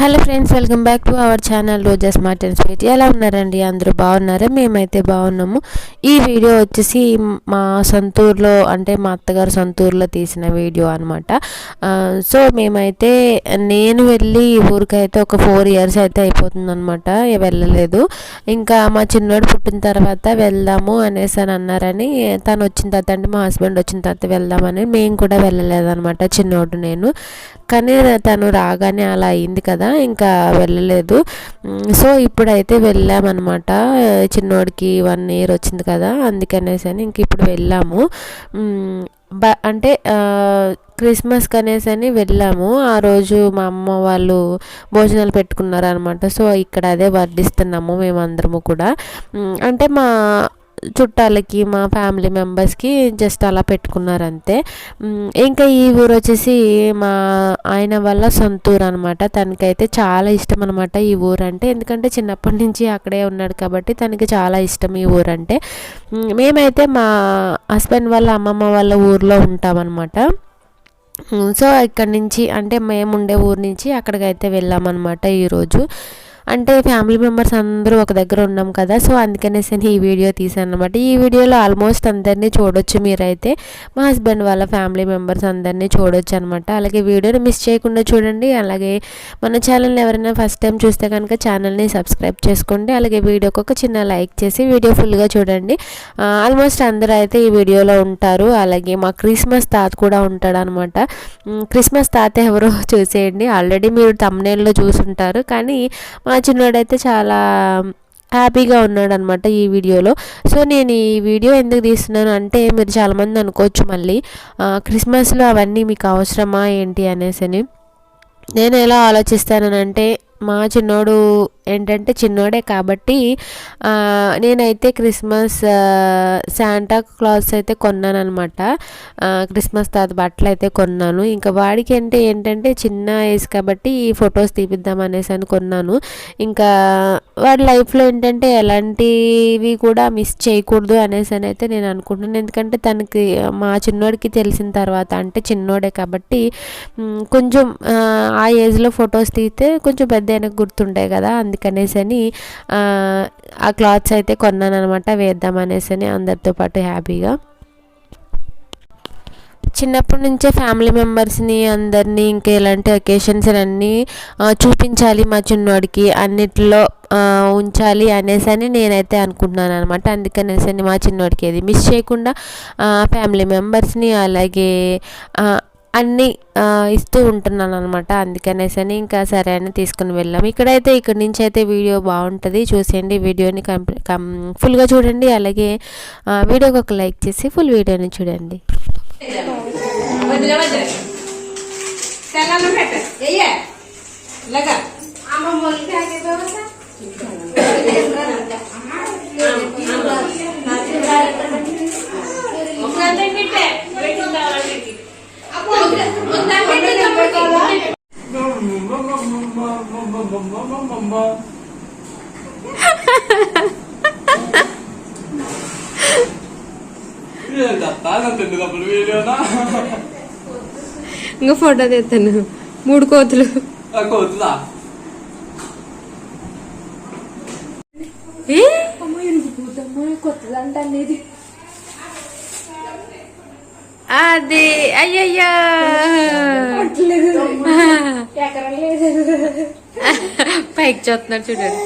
Hello friends welcome back to our channel Roja smart and sweet. ఎలా ఉన్నారండి? అందరూ బాగున్నారా? మేమైతే బాగున్నాము. ఈ వీడియో వచ్చేసి మా సొంతూరులో అంటే మా అత్తగారు సొంతూరులో తీసిన వీడియో అనమాట సో మేమైతే నేను వెళ్ళి ఊరికైతే ఒక ఫోర్ ఇయర్స్ అయితే అయిపోతుంది అనమాట వెళ్ళలేదు. ఇంకా మా చిన్నోడు పుట్టిన తర్వాత వెళ్దాము అనేసి అని అన్నారని తను వచ్చిన తర్వాత అంటే మా హస్బెండ్ వచ్చిన తర్వాత వెళ్దామని మేము కూడా వెళ్ళలేదనమాట చిన్నోడు నేను. కానీ తను రాగానే అలా అయింది కదా ఇంకా వెళ్ళలేదు. సో ఇప్పుడైతే వెళ్ళామన్నమాట. చిన్నోడికి వన్ ఇయర్ వచ్చింది కదా అందుకనేసి అని ఇంక ఇప్పుడు వెళ్ళాము. బ అంటే క్రిస్మస్ కనేసి అనేసి అని వెళ్ళాము. ఆ రోజు మా అమ్మ వాళ్ళు భోజనాలు పెట్టుకున్నారు అనమాట సో ఇక్కడ అదే వర్డిస్తున్నాము మేమందరము కూడా. అంటే మా చుట్టాలకి మా ఫ్యామిలీ మెంబర్స్కి జస్ట్ అలా పెట్టుకున్నారు అంతే ఇంకా ఈ ఊరు వచ్చేసి మా ఆయన వల్ల సొంతూరు అనమాట తనకైతే చాలా ఇష్టం అనమాట ఈ ఊరు అంటే ఎందుకంటే చిన్నప్పటి నుంచి అక్కడే ఉన్నాడు కాబట్టి తనకి చాలా ఇష్టం ఈ ఊరు అంటే మేమైతే మా హస్బెండ్ వాళ్ళ అమ్మమ్మ వాళ్ళ ఊర్లో ఉంటామన్నమాట. సో ఇక్కడ నుంచి అంటే మేము ఉండే ఊరు నుంచి అక్కడికైతే వెళ్ళామన్నమాట ఈరోజు. అంటే ఫ్యామిలీ మెంబర్స్ అందరూ ఒక దగ్గర ఉన్నాం కదా సో అందుకనేసి నేను ఈ వీడియో తీసాను అనమాట ఈ వీడియోలో ఆల్మోస్ట్ అందరినీ చూడొచ్చు మీరైతే. మా హస్బెండ్ వాళ్ళ ఫ్యామిలీ మెంబర్స్ అందరినీ చూడొచ్చు అనమాట అలాగే వీడియోని మిస్ చేయకుండా చూడండి. అలాగే మన ఛానల్ని ఎవరైనా ఫస్ట్ టైం చూస్తే కనుక ఛానల్ని సబ్స్క్రైబ్ చేసుకోండి. అలాగే వీడియోకి ఒక చిన్న లైక్ చేసి వీడియో ఫుల్గా చూడండి. ఆల్మోస్ట్ అందరూ అయితే ఈ వీడియోలో ఉంటారు. అలాగే మా క్రిస్మస్ తాత కూడా ఉంటాడు అనమాట క్రిస్మస్ తాత ఎవరో చూసేయండి. ఆల్రెడీ మీరు తమ్నేల్లో చూసుంటారు. కానీ మా మా చిన్నోడైతే చాలా హ్యాపీగా ఉన్నాడు అనమాట ఈ వీడియోలో. సో నేను ఈ వీడియో ఎందుకు తీస్తున్నాను అంటే మీరు చాలామంది అనుకోవచ్చు మళ్ళీ క్రిస్మస్లో అవన్నీ మీకు అవసరమా ఏంటి అనేసి అని నేను ఎలా ఆలోచిస్తానంటే మా చిన్నోడు ఏంటంటే చిన్నోడే కాబట్టి నేనైతే క్రిస్మస్ శాంటా క్లాస్ అయితే కొన్నాను అనమాట క్రిస్మస్ తాత బట్టలు అయితే కొన్నాను. ఇంకా వాడికి అంటే ఏంటంటే చిన్న ఏజ్ కాబట్టి ఈ ఫొటోస్ తీపిద్దాం అనేసి అని కొన్నాను. ఇంకా వాడి లైఫ్లో ఏంటంటే ఎలాంటివి కూడా మిస్ చేయకూడదు అనేసి అని అయితే నేను అనుకుంటున్నాను. ఎందుకంటే తనకి మా చిన్నోడికి తెలిసిన తర్వాత అంటే చిన్నోడే కాబట్టి కొంచెం ఆ, ఏజ్లో ఫొటోస్ తీస్తే కొంచెం పెద్ద గుర్తుంటాయి కదా అందుకనేసి అని ఆ, క్లాత్స్ అయితే కొన్నాను అనమాట వేద్దాం అనేసి అని అందరితో పాటు హ్యాపీగా. చిన్నప్పటి నుంచే ఫ్యామిలీ మెంబర్స్ని అందరినీ ఇంకా ఇలాంటి ఒకేషన్స్ అన్నీ చూపించాలి మా చిన్నోడికి అన్నిట్లో ఉంచాలి అనేసి అని నేనైతే అనుకుంటున్నాను అనమాట అందుకనేసి అని మా చిన్నోడికి ఏది మిస్ చేయకుండా ఫ్యామిలీ మెంబర్స్ని అలాగే అన్నీ ఇస్తూ ఉంటున్నాను అనమాట అందుకనేసి అని ఇంకా సరే అని తీసుకుని వెళ్ళాం. ఇక్కడైతే ఇక్కడ నుంచి అయితే వీడియో బాగుంటుంది. చూసేయండి. వీడియోని కంప్లీ కం ఫుల్గా చూడండి. అలాగే వీడియోకి ఒక లైక్ చేసి ఫుల్ వీడియోని చూడండి వదిలే వదిలే తెల్లాలను పెట్ట ఎయ్యే లగా వీడియోనా ఇంకా ఫోటో తీస్తాను. మూడు కోతులు? అది అయ్యయ్యా. పైకి చూస్తున్నారు చూడండి.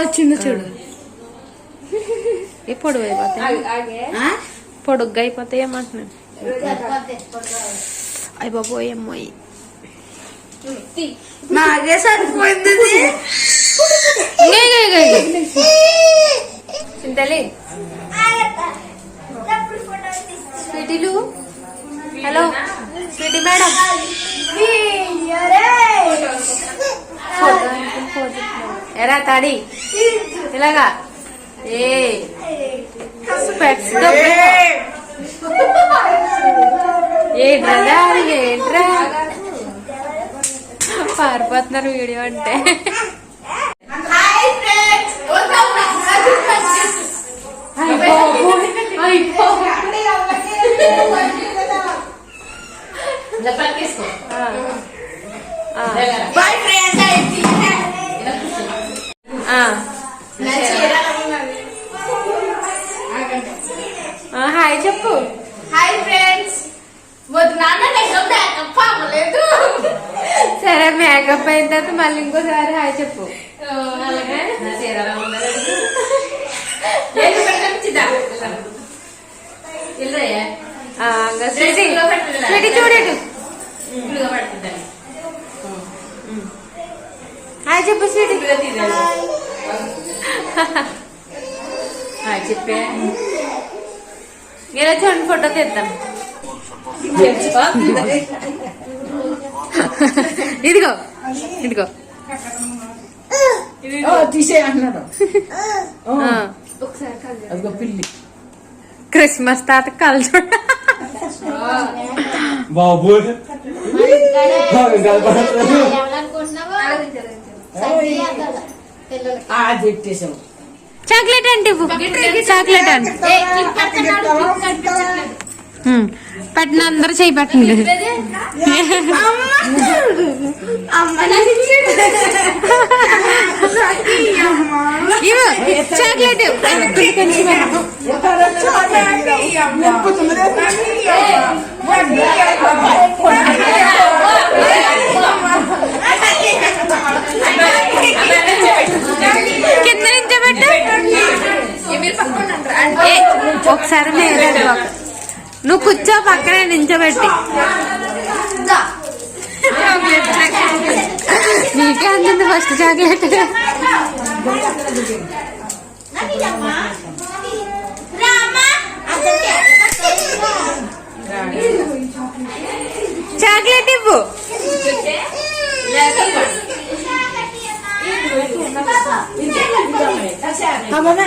వచ్చింది చూడు. ఏ పొడుగు అయిపోతాయి పొడుగ్గా అయిపోతాయి ఏమంటున్నాను అయ్యి బాబోయ్ అమ్మాయి నాకే సరిపోయింది చింతలి. స్వీటీలు. హలో. Sweetie madam. ఎరా తాడి. ఇలాగా. ఏ. స్పెట్స్ ఏంట్రా దారి, ఏంట్రా పారిపోతున్నారు వీడియో అంటే ఇంకా పక్కేసుకో ఆ. బాయ్ ఫ్రెండ్స్ అయింది ఆ. ఆ, హాయ్ చెప్పు హాయ్ ఫ్రెండ్స్ వద్దు నాన్న నేను మేకప్ అవ్వలేదు సరే మేకప్ అయిన తర్వాత మళ్ళీ ఇంకోసారి హాయ్ చెప్పు. పడుతుందని హాయ్ చెప్పు స్వీటీ. తీరాలి చెప్పే. ఇలా చూడండి ఫోటో తీద్దాం. ఇదిగో ఇదిగో. తీసే పిల్లి. క్రిస్మస్ తాత చూడ. ఆ చెప్పేసావు చాక్లెట్ అంటే. చాక్లెట్ అంటే. పెట్టిన అందరు చేయి పెట్టండి. చాక్లెట్ కింద నుంచో పెట్టు. ఒకసారి నేనే నువ్వు కూర్చో పక్కనే నించోబెట్టి. నీకే అందింది ఫస్ట్ చాక్లెట్ చాక్లెట్ ఇవ్వు. తప్పండి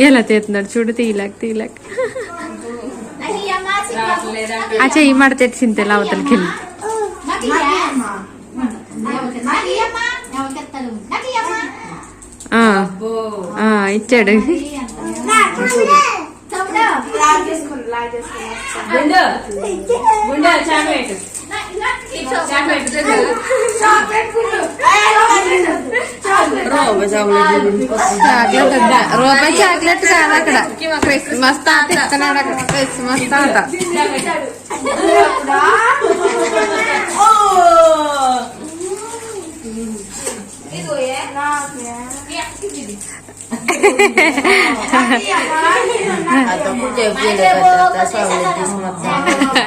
ఎలా చేస్తున్నాడు? చూడు తీయలేక తీయలేక. ఆ చెయ్యి మడ తెచ్చింది ఎలా అవతలకి వెళ్ళి. ఆ, ఆ, ఇచ్చాడు. గుండు గుండు చాక్లెట్ చాక్లెట్? రూపాయి చాక్లెట్ కాదు అక్కడ క్రిస్మస్ తాత ఇస్తున్నాడు అక్కడ క్రిస్మస్ తాత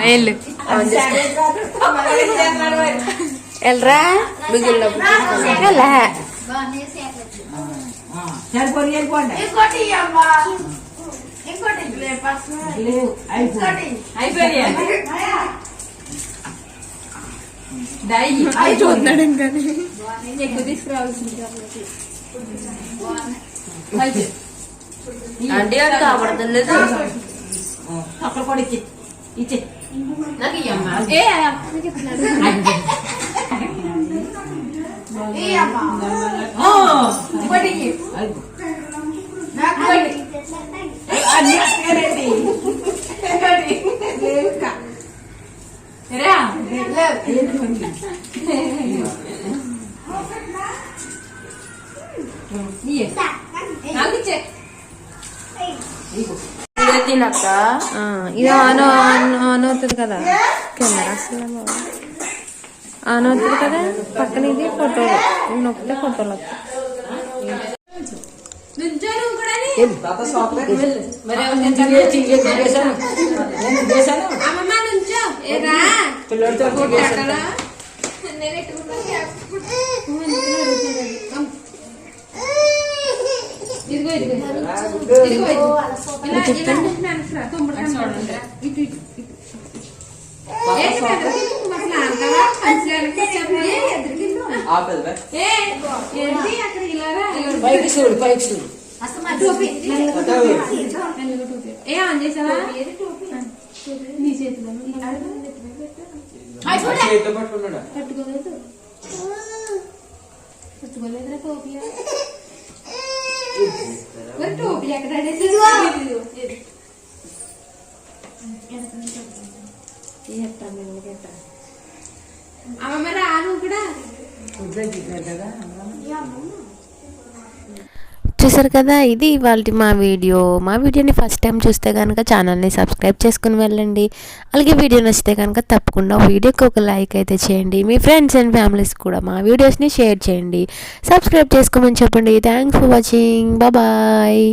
వెళ్ళు వెళ్ళరా వెళ్ళా సరిపోయి వెళ్ళిపోండి చూస్తున్నాడు ఇంకా అంటే తీసుకురావాల్సింది కాబడతలేదు అక్కడ కూడా ఇచ్చి ఇచ్చి నాకు ఇది ఆన్ ఆన్ ఆన్ అవుతుంది కదా. కెమెరా అసలు. ఆన్ అవుతుంది కదా? పక్కన ఇది ఫోటోలు. ఇది నొక్కితే ఫోటోలు వస్తాయి. మరి చేశాను నేను చేశాను అమ్మమ్మ నుంచో ఏ రా పిల్లడితో కొట్టాడా? నేను ఎట్టుకున్నా క్యాప్. ఇదిగో ఇదిగో. ఇదిగో ఇలా ఇలా అనుకురా తమ్ముడు కనపడుతుంది ఇటు ఇటు ఇటు. ఏంటి అక్కడ ఇలాగా? పైకి చూడు పైకి చూడు. ఏ ఆన్ చేసావా? నీ చేతిలో పట్టుకోలేదు. పట్టుకోలేదురా టోపీ మరి టోపీ ఎక్కడ అమ్మ రాను కూడా ఉద్యోగి పెద్దగా చూసారు కదా ఇది ఇవాళ మా వీడియో. మా వీడియోని ఫస్ట్ టైం చూస్తే కనుక ఛానల్ని సబ్స్క్రైబ్ చేసుకుని వెళ్ళండి. అలాగే వీడియో నచ్చితే కనుక తప్పకుండా వీడియోకి ఒక లైక్ అయితే చేయండి. మీ ఫ్రెండ్స్ అండ్ ఫ్యామిలీస్ కూడా మా వీడియోస్ని షేర్ చేయండి. సబ్స్క్రైబ్ చేసుకోమని చెప్పండి. Thanks for watching bye